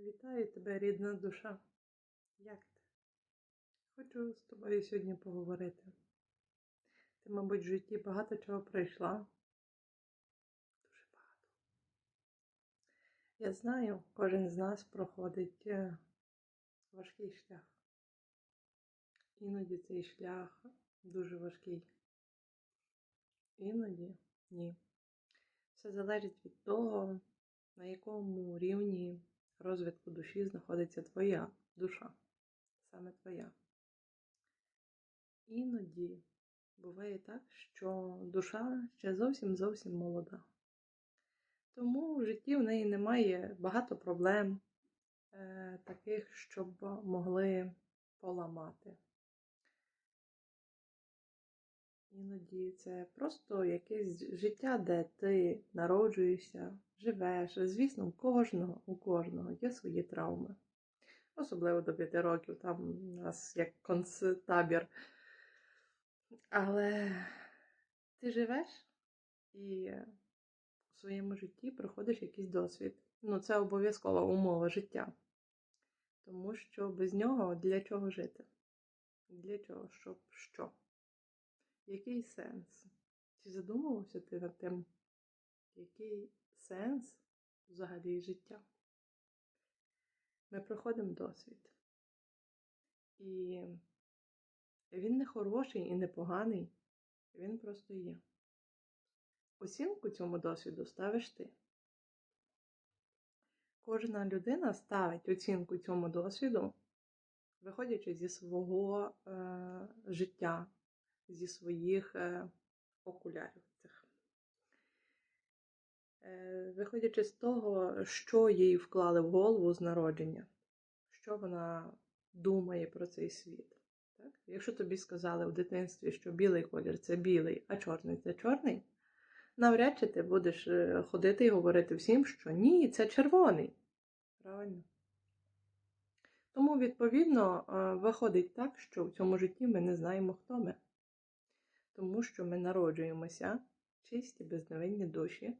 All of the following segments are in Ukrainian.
Вітаю тебе, рідна душа. Як ти? Хочу з тобою сьогодні поговорити. Ти, мабуть, в житті багато чого пройшла. Дуже багато. Я знаю, кожен з нас проходить е, важкий шлях. Іноді цей шлях дуже важкий. Іноді ні. Все залежить від того, на якому рівні розвитку душі знаходиться твоя душа, саме твоя. Іноді буває так, що душа ще зовсім зовсім молода. Тому в житті в неї немає багато проблем, е, таких, щоб могли поламати. Іноді це просто якесь життя, де ти народжуєшся, живеш. Звісно, у кожного, у кожного є свої травми. Особливо до 5 років, там у нас як концтабір. Але ти живеш і у своєму житті проходиш якийсь досвід. Ну, це обов'язкова умова життя. Тому що без нього для чого жити? Для чого? Щоб що? Який сенс? Чи задумувався ти над тим, який сенс взагалі життя? Ми проходимо досвід. І він не хороший і не поганий, він просто є. Оцінку цьому досвіду ставиш ти. Кожна людина ставить оцінку цьому досвіду, виходячи зі свого е, життя зі своїх е, окулярів. Е, виходячи з того, що їй вклали в голову з народження, що вона думає про цей світ. Так? Якщо тобі сказали в дитинстві, що білий колір це білий, а чорний це чорний, навряд чи ти будеш е, ходити і говорити всім, що ні, це червоний. Правильно? Тому, відповідно, виходить так, що в цьому житті ми не знаємо, хто ми тому що ми народжуємося чисті, безневинні душі,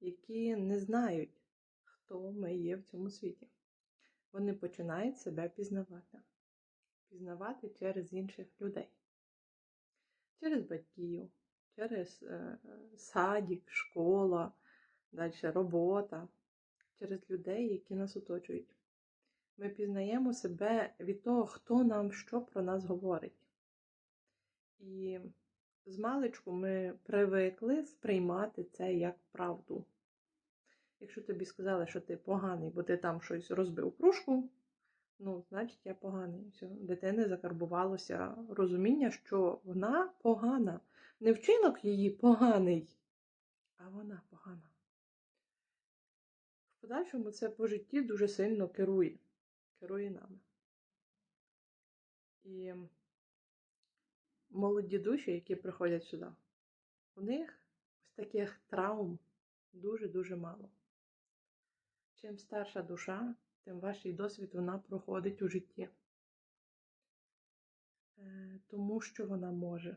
які не знають, хто ми є в цьому світі. Вони починають себе пізнавати. Пізнавати через інших людей, через батьків, через е, садік, школа, далі робота, через людей, які нас оточують. Ми пізнаємо себе від того, хто нам що про нас говорить. І з маличку ми привикли сприймати це як правду. Якщо тобі сказали, що ти поганий, бо ти там щось розбив кружку, ну, значить, я поганий. Все. Дитини закарбувалося розуміння, що вона погана. Не вчинок її поганий, а вона погана. В подальшому це по житті дуже сильно керує, керує нами. І молоді душі, які приходять сюди, у них ось таких травм дуже-дуже мало. Чим старша душа, тим важчий досвід вона проходить у житті. Е, тому що вона може,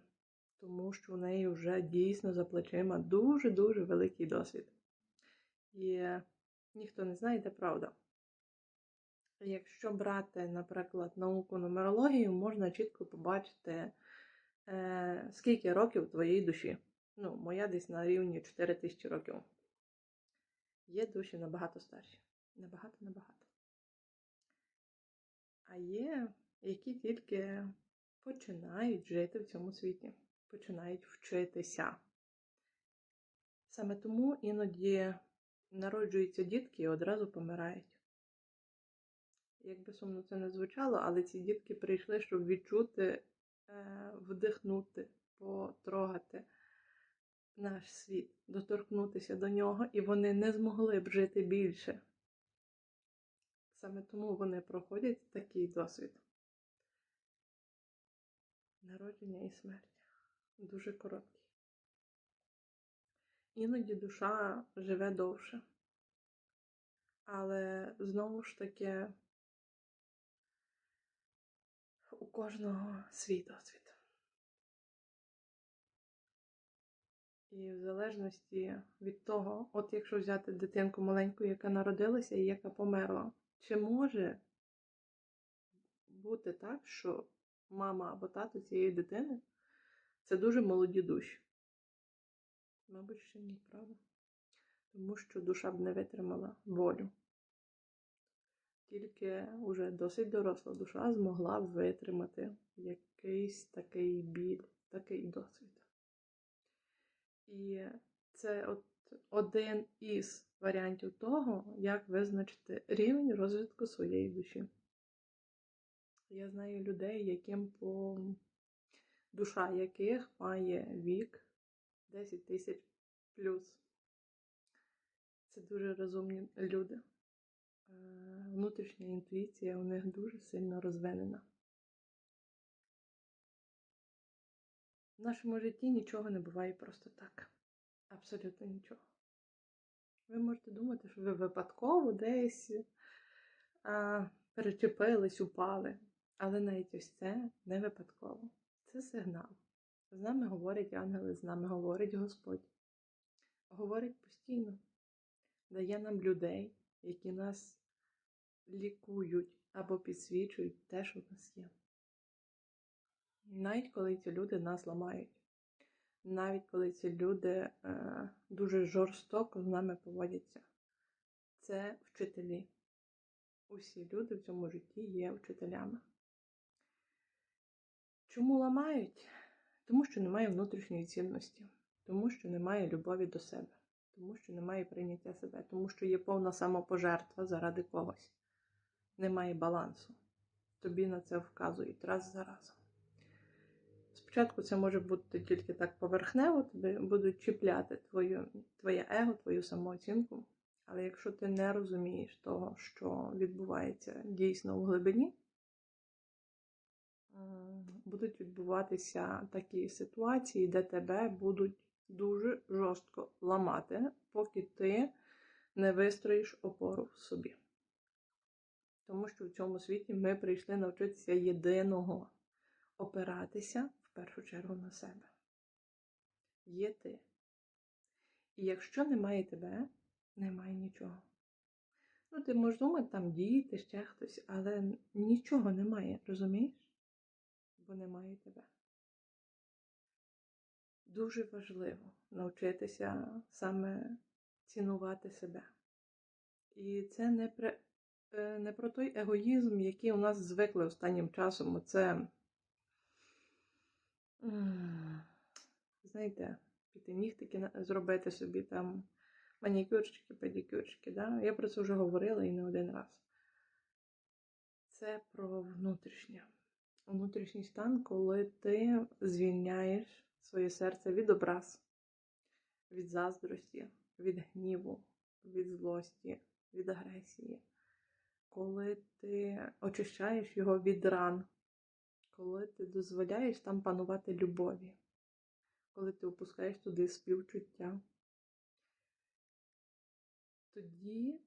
тому що у неї вже дійсно за плечима дуже-дуже великий досвід. І ніхто не знає, де правда. Якщо брати, наприклад, науку нумерологію, можна чітко побачити е, скільки років твоїй душі. Ну, моя десь на рівні 4 тисячі років. Є душі набагато старші. Набагато-набагато. А є, які тільки починають жити в цьому світі, починають вчитися. Саме тому іноді народжуються дітки і одразу помирають. Як би сумно це не звучало, але ці дітки прийшли, щоб відчути вдихнути, потрогати наш світ, доторкнутися до нього, і вони не змогли б жити більше. Саме тому вони проходять такий досвід. Народження і смерть дуже короткі. Іноді душа живе довше. Але знову ж таки у кожного свій досвід. І в залежності від того, от якщо взяти дитинку маленьку, яка народилася і яка померла, чи може бути так, що мама або тато цієї дитини це дуже молоді душі? Мабуть, ще ні, правда? Тому що душа б не витримала волю. Тільки вже досить доросла душа змогла витримати якийсь такий біль, такий досвід. І це от один із варіантів того, як визначити рівень розвитку своєї душі. Я знаю людей, яким по душа яких має вік 10 тисяч плюс. Це дуже розумні люди. Е, Внутрішня інтуїція у них дуже сильно розвинена. В нашому житті нічого не буває просто так. Абсолютно нічого. Ви можете думати, що ви випадково десь а, перечепились, упали. Але навіть ось це не випадково. Це сигнал. З нами говорять ангели, з нами говорить Господь. Говорить постійно, дає нам людей, які нас лікують або підсвічують те, що в нас є. Навіть коли ці люди нас ламають, навіть коли ці люди е, дуже жорстоко з нами поводяться, це вчителі. Усі люди в цьому житті є вчителями. Чому ламають? Тому що немає внутрішньої цінності, тому що немає любові до себе, тому що немає прийняття себе, тому що є повна самопожертва заради когось. Немає балансу. Тобі на це вказують раз за разом. Спочатку це може бути тільки так поверхнево, тобі будуть чіпляти твою, твоє его, твою самооцінку. Але якщо ти не розумієш того, що відбувається дійсно в глибині, будуть відбуватися такі ситуації, де тебе будуть дуже жорстко ламати, поки ти не вистроїш опору в собі. Тому що в цьому світі ми прийшли навчитися єдиного опиратися в першу чергу на себе. Є ти. І якщо немає тебе, немає нічого. Ну, ти можеш думати, там діти, ще хтось, але нічого немає, розумієш? Бо немає тебе. Дуже важливо навчитися саме цінувати себе. І це не не про той егоїзм, який у нас звикли останнім часом. Оце, знаєте, піти нігтики зробити собі там манікюрчики, педикюрчики. Да? Я про це вже говорила і не один раз. Це про внутрішнє. Внутрішній стан, коли ти звільняєш своє серце від образ, від заздрості, від гніву, від злості, від агресії, коли ти очищаєш його від ран, коли ти дозволяєш там панувати любові, коли ти опускаєш туди співчуття, тоді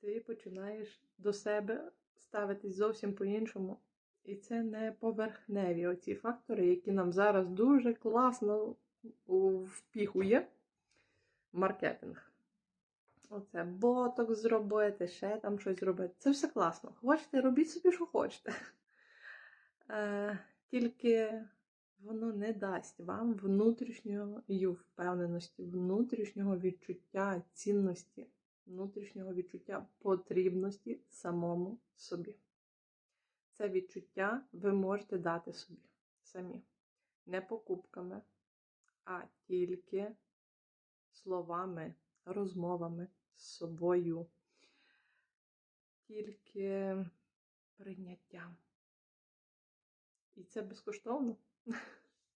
ти починаєш до себе ставитись зовсім по-іншому. І це не поверхневі оці фактори, які нам зараз дуже класно впіхує маркетинг. Оце боток зробити, ще там щось зробити. Це все класно. Хочете, робіть собі, що хочете. Е, Тільки воно не дасть вам внутрішньої впевненості, внутрішнього відчуття цінності, внутрішнього відчуття потрібності самому собі. Це відчуття ви можете дати собі самі. Не покупками, а тільки словами, розмовами з собою, тільки прийняттям. І це безкоштовно.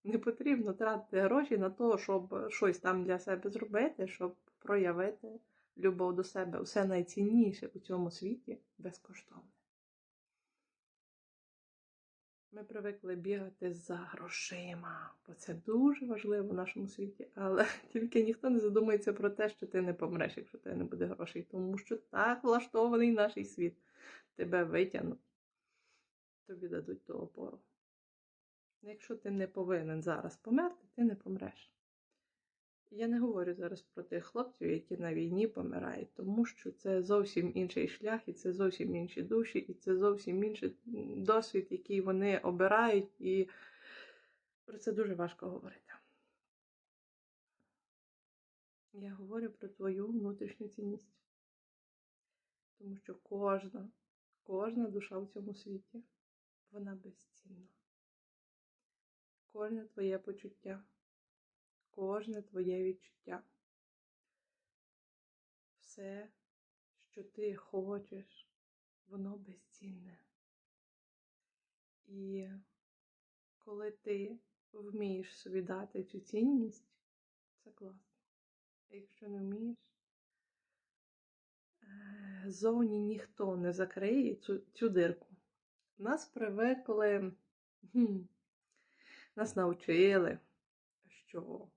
Не потрібно тратити гроші на те, щоб щось там для себе зробити, щоб проявити любов до себе. Усе найцінніше у цьому світі безкоштовне. Ми привикли бігати за грошима, бо це дуже важливо в нашому світі. Але тільки ніхто не задумується про те, що ти не помреш, якщо тебе не буде грошей. Тому що так влаштований наш світ. Тебе витягнуть, тобі дадуть ту опору. Якщо ти не повинен зараз померти, ти не помреш. Я не говорю зараз про тих хлопців, які на війні помирають, тому що це зовсім інший шлях, і це зовсім інші душі, і це зовсім інший досвід, який вони обирають, і про це дуже важко говорити. Я говорю про твою внутрішню цінність. Тому що кожна, кожна душа в цьому світі, вона безцінна. Кожне твоє почуття, кожне твоє відчуття. Все, що ти хочеш, воно безцінне. І коли ти вмієш собі дати цю цінність, це класно. А якщо не вмієш, е, зовні ніхто не закриє цю, цю дирку. Нас привикли, хм, нас навчили, що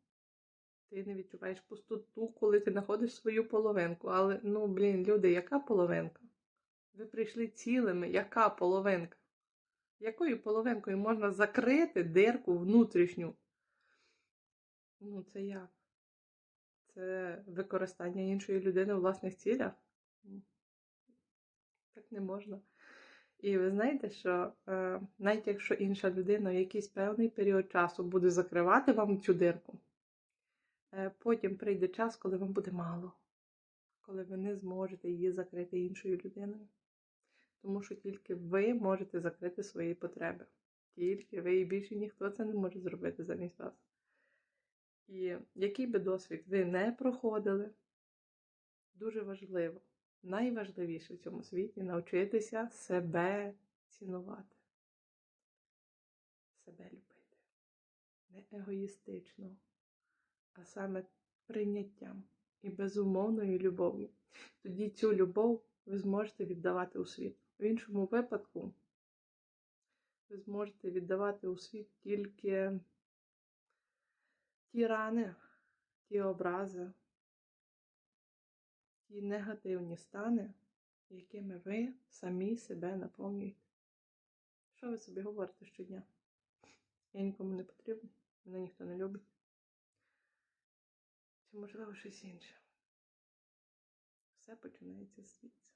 ти не відчуваєш пустоту, коли ти знаходиш свою половинку. Але, ну, блін, люди, яка половинка? Ви прийшли цілими, яка половинка? Якою половинкою можна закрити дирку внутрішню? Ну, це як? Це використання іншої людини у власних цілях? Так не можна. І ви знаєте, що е, навіть якщо інша людина в якийсь певний період часу буде закривати вам цю дирку, потім прийде час, коли вам буде мало, коли ви не зможете її закрити іншою людиною. Тому що тільки ви можете закрити свої потреби. Тільки ви і більше ніхто це не може зробити замість вас. І який би досвід ви не проходили, дуже важливо, найважливіше в цьому світі навчитися себе цінувати, себе любити. Не егоїстично, а саме прийняттям і безумовною любов'ю. Тоді цю любов ви зможете віддавати у світ. В іншому випадку ви зможете віддавати у світ тільки ті рани, ті образи, ті негативні стани, якими ви самі себе наповнюєте. Що ви собі говорите щодня? Я нікому не потрібна, мене ніхто не любить. Чи можливо щось інше? Все починається звідси.